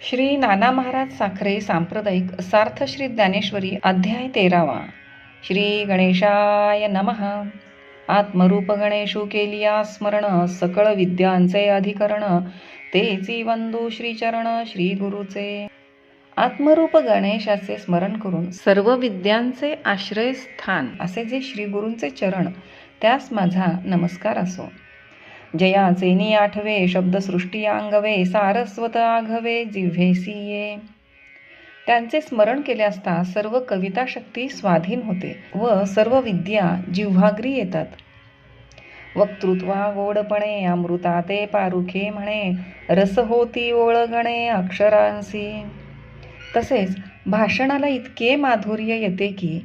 श्री नाना महाराज साखरे सांप्रदायिक सार्थ श्री ज्ञानेश्वरी अध्याय तेरावा. श्री गणेशाय नमः. आत्मरूप गणेशू केलिया स्मरण सकळ विद्यांचे अधिकरण तेची वंदू श्रीचरण श्री गुरुचे. आत्मरूप गणेशाचे स्मरण करून सर्व विद्यांचे आश्रयस्थान असे जे श्री गुरूंचे चरण त्यास माझा नमस्कार असो. जयाचे नि आठवे शब्दसृष्टी अंगवे सारस्वत आघवे जिव्हेसीये त्यांचे स्मरण केले असता सर्व कविता शक्ती स्वाधीन होते व सर्व विद्या जिव्हाग्री येतात. वक्तृत्वा गोडपणे अमृता ते पारुखे म्हणे रस होती ओळगणे अक्षरांसी. तसेच भाषणाला इतके माधुर्य येते की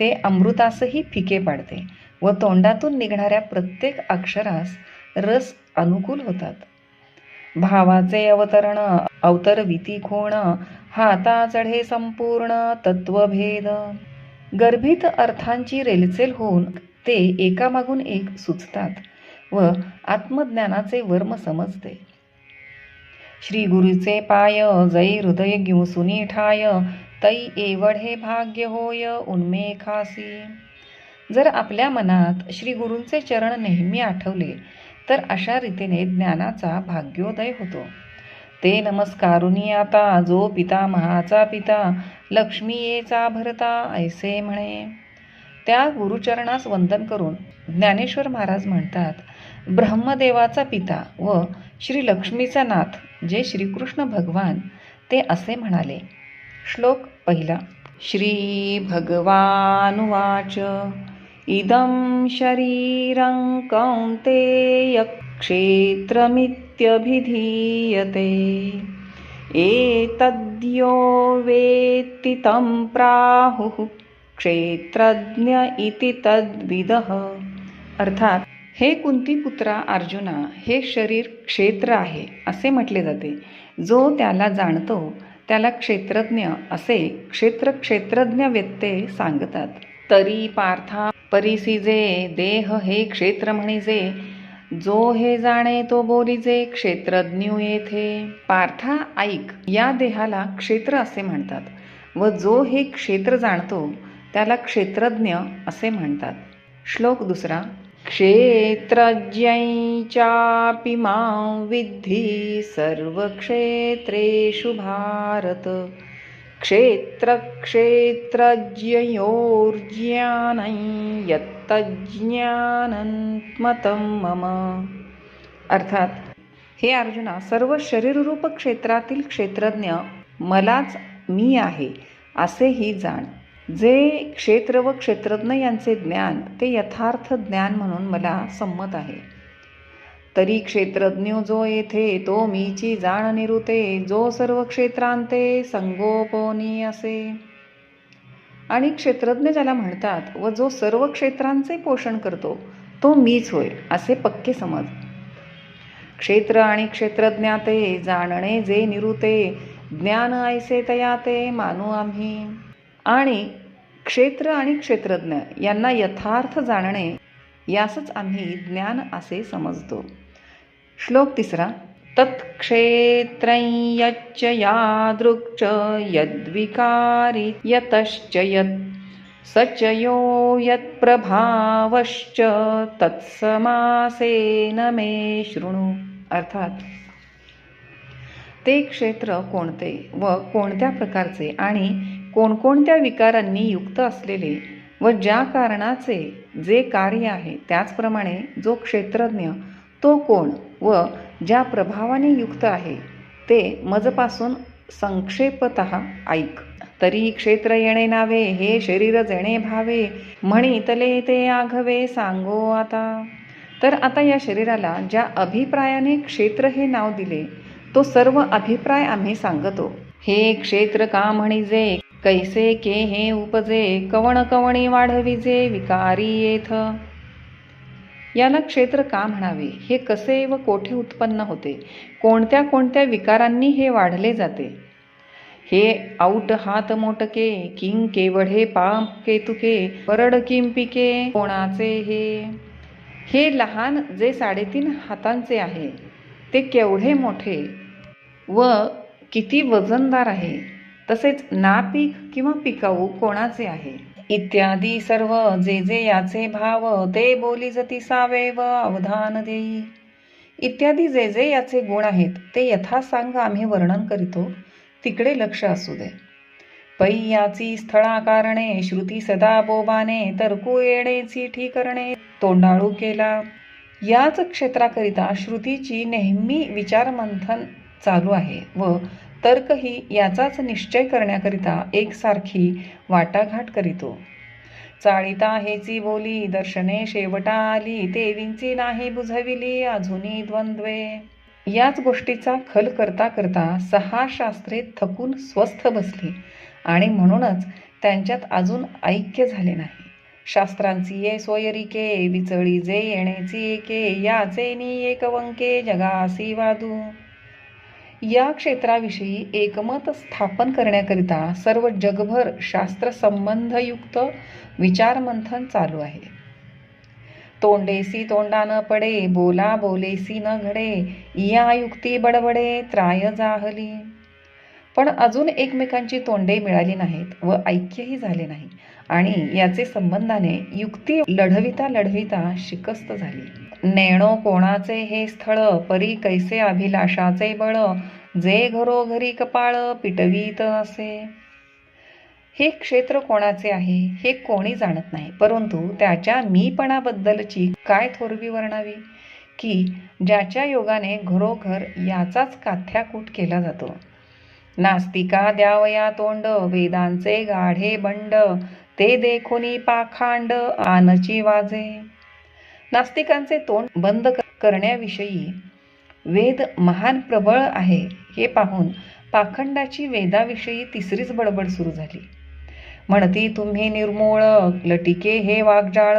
ते अमृतासही फिके पाडते व तोंडातून निघणाऱ्या प्रत्येक अक्षरास रस अनुकूल होतात. भावाचे अवतरण अवतरविती खोण हाता चढे संपूर्ण तत्वभेद. गर्भित अर्थांची रेलचेल होऊन ते एकामागून एक सुचतात व आत्मज्ञानाचे वर्म समजते. श्री गुरुचे पाय जै हृदय गिवसुनी ठाय तै एवढ हे भाग्य होय उन्मेखासी जर आपल्या मनात श्री गुरूंचे चरण नेहमी आठवले तर अशा रीतीने ज्ञानाचा भाग्योदय होतो. ते नमस्कारुनी आता जो पिता महाचा पिता लक्ष्मीयेचा भरता ऐसे म्हणे. त्या गुरुचरणास वंदन करून ज्ञानेश्वर महाराज म्हणतात ब्रह्मदेवाचा पिता व श्री लक्ष्मीचा नाथ जे श्रीकृष्ण भगवान ते असे म्हणाले. श्लोक पहिला. श्री भगवानुवाच. इदं शरीरं कौन्तेयक्षेत्रमित्यभिधीयते। एतद्यो वेत्ति तं प्राहुः क्षेत्रज्ञ इति तद्विदः। अर्थात हे कुंतीपुत्रा अर्जुना हे शरीर क्षेत्र आहे असे म्हटले जाते. जो त्याला जाणतो त्याला क्षेत्रज्ञ असे क्षेत्र क्षेत्रज्ञ व्यत्ते सांगतात. तरी पार्था परिसिजे देह हे क्षेत्र म्हणिजे. जो हे जाणे तो बोलीजे क्षेत्रज्ञ येथे. पार्था ऐक या देहाला क्षेत्र असे म्हणतात व जो हे क्षेत्र जाणतो त्याला क्षेत्रज्ञ असे म्हणतात. श्लोक दुसरा क्षेत्रज्ञैचापि मां वृद्धी सर्व क्षेत्रेषु भारत. क्षेत्रक्षेत्रज्ञयोर्ज्ञानं यत्तज्ज्ञानन्मतं मम। अर्थात हे अर्जुना सर्व शरीररूप क्षेत्रातील क्षेत्रज्ञ मलाच मी आहे असेही जाण. जे क्षेत्र व क्षेत्रज्ञ यांचे ज्ञान ते यथार्थ ज्ञान म्हणून मला संमत आहे. तरी क्षेत्रज्ञ जो येथे तो मीची जाण निरुते जो सर्व क्षेत्रांते संगोपनी असे. आणि क्षेत्रज्ञ ज्याला म्हणतात व जो सर्व क्षेत्रांचे पोषण करतो तो मीच होय असे पक्के समज. क्षेत्र आणि क्षेत्रज्ञाते जाणणे जे निरुते ज्ञान ऐसे तयाते मानू आम्ही. आणि क्षेत्र आणि क्षेत्रज्ञ यांना यथार्थ जाणणे यासच आम्ही ज्ञान असे समजतो. श्लोक तिसरा तत्क्षेत्रयच्च यादृक्च यद्विकारि यतश्च यत् सच यो यत्प्रभावश्च तत्समासेन मे शृणु। अर्थात ते क्षेत्र कोणते व कोणत्या प्रकारचे आणि कोणकोणत्या विकारांनी युक्त असलेले व ज्या कारणाचे जे कार्य आहे त्याचप्रमाणे जो क्षेत्रज्ञ तो कोण व ज्या प्रभावाने युक्त आहे ते मजपासून संक्षेपत ऐक. तरी क्षेत्र येणे नावे हे शरीर जेणे भावे म्हणितले ते आघवे सांगो आता. तर आता या शरीराला ज्या अभिप्रायाने क्षेत्र हे नाव दिले तो सर्व अभिप्राय आम्ही सांगतो. हे क्षेत्र का म्हणिजे कैसे के हे उपजे कवण कवणी वाढविजे विकारी येथ. याला क्षेत्र का म्हणावे? हे कसे व कोठे उत्पन्न होते? कोणत्या कोणत्या विकारांनी हे वाढले जाते? हे आऊट हात मोटके किंग केवढे पाम केतुके परड किम पिके कोणाचे हे? हे लहान जे साडेतीन हातांचे आहे ते केवढे मोठे? व किती वजनदार आहे? तसेच नापीक किंवा पिकाऊ कोणाचे आहे? इत्यादी सर्व जे जे याचे भाव ते बोली जती सावे व अवधान देई. इत्यादी जे जे याचे गुण आहेत ते यथासांग आम्ही वर्णन करीतो. तिकडे लक्ष असू दे. पै याची स्थळा कारणे श्रुती सदा बोबाने तरकू येणेची ठीकरणे तोंडाळू केला. याच क्षेत्राकरिता श्रुतीची नेहमी विचारमंथन चालू आहे व तर्कही याचाच निश्चय करण्याकरिता एकसारखी वाटाघाट करीतो. चाळीता हेची बोली दर्शने शेवटा आली देवींची नाही बुझविली अजूनी द्वंद्वे. याच गोष्टीचा खल करता करता सहा शास्त्रे थकून स्वस्थ बसली आणि म्हणूनच त्यांच्यात अजून ऐक्य झाले नाही. शास्त्रांची ये सोयरिके विचळी जे येणेची एके याचे नि एकवंके जगासी वादू. या क्षेत्राविषयी एकमत स्थापन करण्याकरिता सर्व जगभर शास्त्र संबंधयुक्त विचारमंथन चालू आहे. तोंडेसी तोंडा न पडे बोला बोलेसी न घडे या युक्ती बडबडे त्राय जाहली. पण अजून एकमेकांची तोंडे मिळाली नाहीत व ऐक्यही झाले नाही आणि याचे संबंधाने युक्ती लढविता लढविता शिकस्त झाली. नेणो कोणाचे हे स्थळ परी कैसे अभिलाषाचे बळ जे घरोघरी कपाळ पिटवीत असे. हे क्षेत्र कोणाचे आहे हे कोणी जाणत नाही परंतु त्याच्या मीपणाबद्दलची काय थोरवी वर्णावी? की ज्याच्या योगाने घरोघर याचाच काथ्याकूट केला जातो. नास्तिका द्यावया तोंड वेदांचे गाढे बंड ते देखोनी पाखांड आनची वाजे. नास्तिकांचे तोंड बंद करण्याविषयी वेद महान प्रबळ आहे हे पाहून पाखंडाची वेदाविषयी तिसरीच बडबड सुरू झाली. म्हणती तुम्ही निर्मूळ लटिके हे वाघजाळ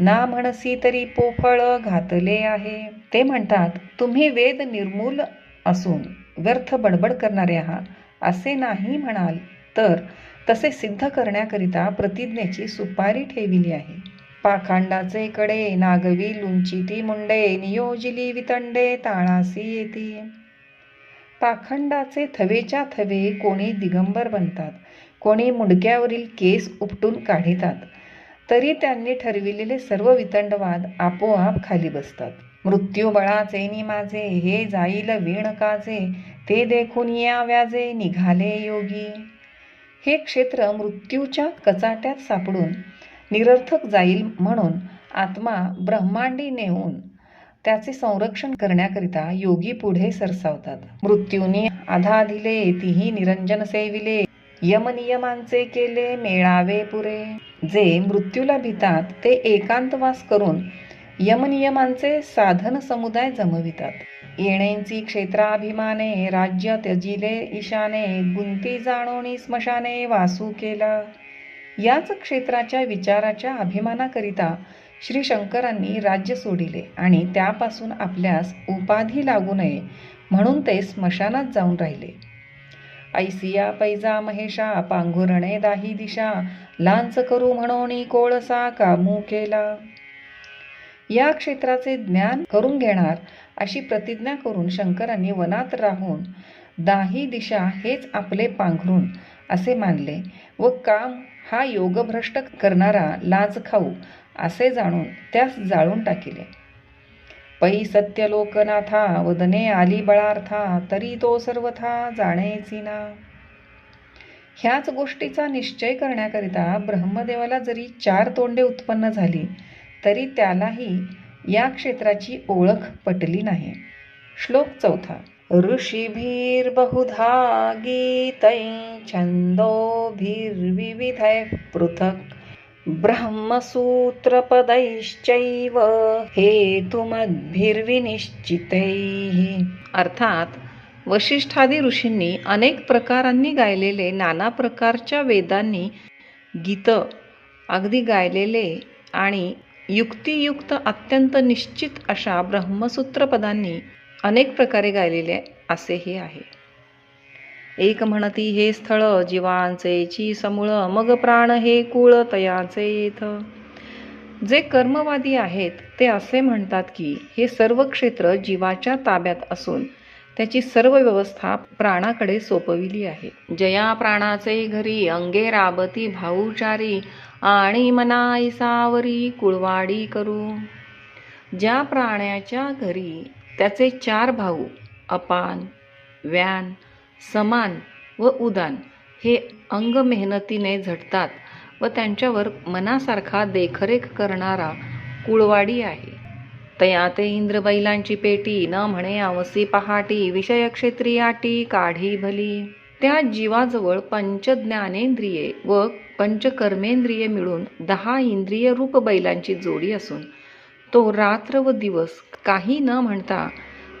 ना म्हणसी तरी पोफळ घातले आहे. ते म्हणतात तुम्ही वेद निर्मूल असून व्यर्थ बडबड करणारे आहात. असे नाही म्हणाल तर तसे सिद्ध करण्याकरिता प्रतिज्ञेची सुपारी ठेविली आहे. पाखांडाचे कडे नागवी लुंचिती मुंडे नियोजिली वितंडे ताळासी येती. पाखंडाचे थवेच्या थवे कोणी दिगंबर बनतात कोणी मुंडक्यावरील केस उपटून काढितात. तरी त्यांनी ठरविलेले सर्व वितंडवाद आपोआप खाली बसतात. मृत्यू बळाचे नि माझे हे जाईल वीण काजे ते देखून या व्याजे निघाले योगी. हे क्षेत्र मृत्यूच्या कचाट्यात सापडून निरर्थक जाईल म्हणून आत्मा ब्रह्मांडी नेऊन त्याचे संरक्षण करण्याकरिता योगी पुढे सरसावतात. मृत्यूनी आधा दिले तीही निरंजन सेविले. यमनियमांचे केले मेळावे पुरे. जे मृत्यूला भितात ते एकांतवास करून यमनियमांचे साधन समुदाय जमवितात. येणेंची क्षेत्राभिमाने राज्य त्यजिले ईशाने गुंती जाणोनी स्मशाने वासू केला. याच क्षेत्राच्या विचाराच्या अभिमानाकरिता श्री शंकरांनी राज्य सोडिले आणि त्यापासून आपल्यास उपाधी लागू नये म्हणून ते स्मशानात जाऊन राहिले. ऐसिया पैजा महेशा पांघुरणे दाही दिशा लांच करू म्हणून कोळसा कामू केला. या क्षेत्राचे ज्ञान करून घेणार अशी प्रतिज्ञा करून शंकरांनी वनात राहून दाही दिशा हेच आपले पांघरून असे मानले व काम हा योगभ्रष्ट करणारा लाज खाऊ असे जाणून त्यास जाळून टाकिले. पै सत्य लोकनाथा वदने आली बळार्था तरी तो सर्वथा जाणेची ना. ह्याच गोष्टीचा निश्चय करण्याकरिता ब्रह्मदेवाला जरी चार तोंडे उत्पन्न झाली तरी त्यालाही या क्षेत्राची ओळख पटली नाही. श्लोक चौथा. ऋषिभिर्बहुधा गीतै छन्दोभिर्विविधैः पृथक् ब्रह्मसूत्रपदैश्चैव हेतुमद्भिर्विनिश्चितैः। अर्थात वशिष्ठादी ऋषींनी अनेक प्रकारांनी गायलेले नाना प्रकारच्या वेदांनी गीतं अगदी गायलेले आणि युक्तियुक्त अत्यंत निश्चित अशा ब्रह्मसूत्रपदांनी अनेक प्रकारे गायलेले असेही आहे. एक म्हणती हे स्थळ जीवांचेची समूळ मग प्राण हे कुळ तयाचे येथ जे कर्मवादी आहेत ते असे म्हणतात की हे सर्व क्षेत्र जीवाच्या ताब्यात असून त्याची सर्व व्यवस्था प्राणाकडे सोपविली आहे. जया प्राणाचे घरी अंगे राबती भाऊचारी आणि मनाईसावरी कुळवाडी करू. ज्या प्राण्याच्या घरी त्याचे चार भाऊ अपान व्यान समान व उदान हे अंग मेहनतीने झटतात व त्यांच्यावर मनासारखा देखरेख करणारा कुळवाडी आहे. तया ते इंद्रबैलांची पेटी न म्हणे आवसी पहाटी विषय क्षेत्रियाटी काढी भली. त्या जीवाजवळ पंचज्ञानेंद्रिये व पंचकर्मेंद्रिये मिळून दहा इंद्रिय रूप बैलांची जोडी असून तो रात्र व दिवस काही न म्हणता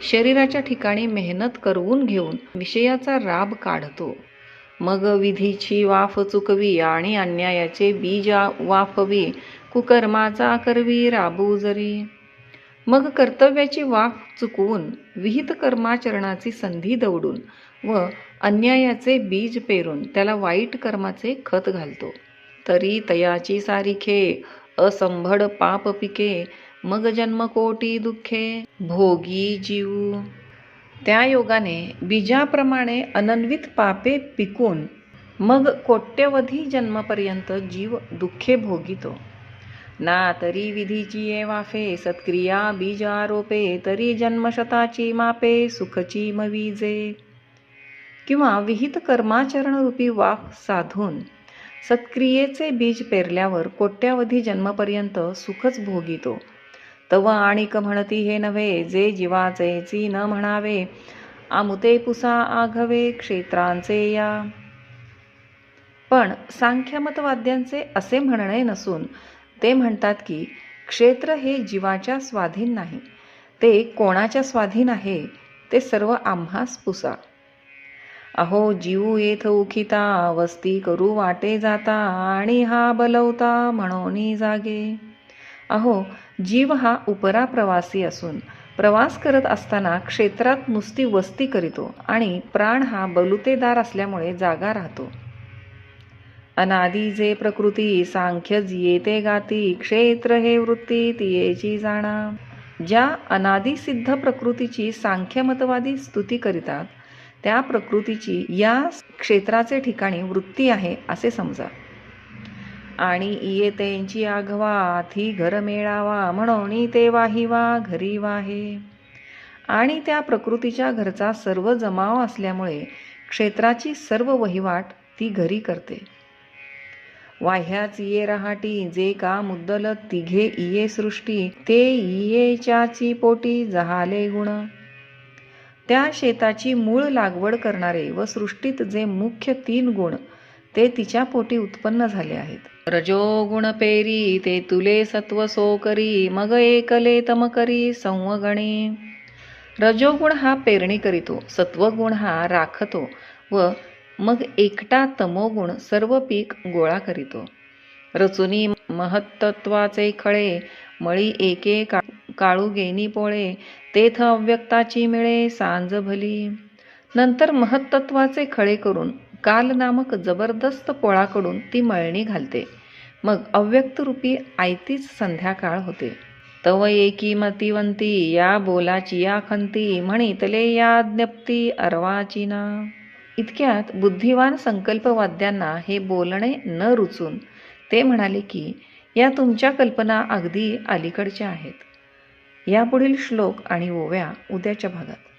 शरीराच्या ठिकाणी मेहनत करवून घेऊन विषयाचा राब काढतो. मग विधीची वाफ चुकवी आणि अन्यायाचे बीज वाफवी कुकर्माचा करवी राबू जरी. मग कर्तव्याची वाफ चुकवून विहित कर्माचरणाची संधी दवडून व अन्यायाचे बीज पेरून त्याला वाईट कर्माचे खत घालतो. तरी तयाची सारिखे असंभड पाप पिके मग जन्मकोटी दुःखे भोगी जीव. त्या योगाने बीजाप्रमाणे अनन्वित पापे पिकून मग कोट्यवधी जन्मपर्यंत जीव दुःखे भोगितो. ना तरी विधीची ये वाफे सत्क्रिया बीज आरोपे तरी जन्मशताची मापे सुखची मवीजे. किंवा विहित कर्माचरणरूपी वाफ साधून सत्क्रियेचे बीज पेरल्यावर कोट्यावधी जन्मपर्यंत सुखच भोगितो. तव आणिक म्हणती हे नव्हे जे जीवाचेची न म्हणावे. आमुते पुसा आघवे क्षेत्रांचे या. पण सांख्यमतवाद्यांचे असे म्हणणे नसून ते म्हणतात की क्षेत्र हे जीवाच्या स्वाधीन नाही. ते कोणाच्या स्वाधीन आहे ते सर्व आम्हास पुसा. अहो जीव येथ उखिता वस्ती करू वाटे जाता आणि हा बलवता म्हणून जागे. अहो जीव हा उपरा प्रवासी असून प्रवास करत असताना क्षेत्रात नुसती वस्ती करीतो आणि प्राण हा बलुतेदार असल्यामुळे जागा राहतो. अनादी जे प्रकृती सांख्य येते गाती क्षेत्र हे वृत्ती तियेची जाणा. ज्या अनादिसिद्ध प्रकृतीची सांख्यमतवादी स्तुती करीतात त्या प्रकृतीची या क्षेत्राचे ठिकाणी वृत्ती आहे असे समजा. आणि इयतेंची आघवा थी घर मेळावा म्हणून ते वाहिवा घरी वाहे. आणि त्या प्रकृतीच्या घरचा सर्व जमाव असल्यामुळे क्षेत्राची सर्व वहिवाट ती घरी करते. वाह्याच ये रहाटी जे का मुद्दल तिघे इये सृष्टी ते इयेच्याची पोटी जहाले गुण. त्या शेताची मूळ लागवड करणारे व सृष्टीत जे मुख्य तीन गुण ते तिच्या पोटी उत्पन्न झाले आहेत. रजोगुण पेरी ते तुले सत्व सोकरी मग एकले तम करी संवगणी. रजोगुण हा पेरणी करीतो सत्वगुण हा राखतो व मग एकटा तमोगुण सर्व पीक गोळा करीतो. रचुनी महत्त्वाचे खळे मळी एके का काळू गेनी पोळे तेथ अव्यक्ताची मिळे सांज भली. नंतर महत्त्वाचे खळे करून काल नामक जबरदस्त पोळाकडून ती मळणी घालते. मग अव्यक्त रूपी आयतीच संध्याकाळ होते. तव एकी मतिवंती या बोलाची या खंती म्हणितले या ज्ञप्ती अर्वाचीना. इतक्यात बुद्धिवान संकल्पवाद्यांना हे बोलणे न रुचून ते म्हणाले की या तुमच्या कल्पना अगदी अलीकडच्या आहेत. यापुढील श्लोक आणि ओव्या उद्याच्या भागात.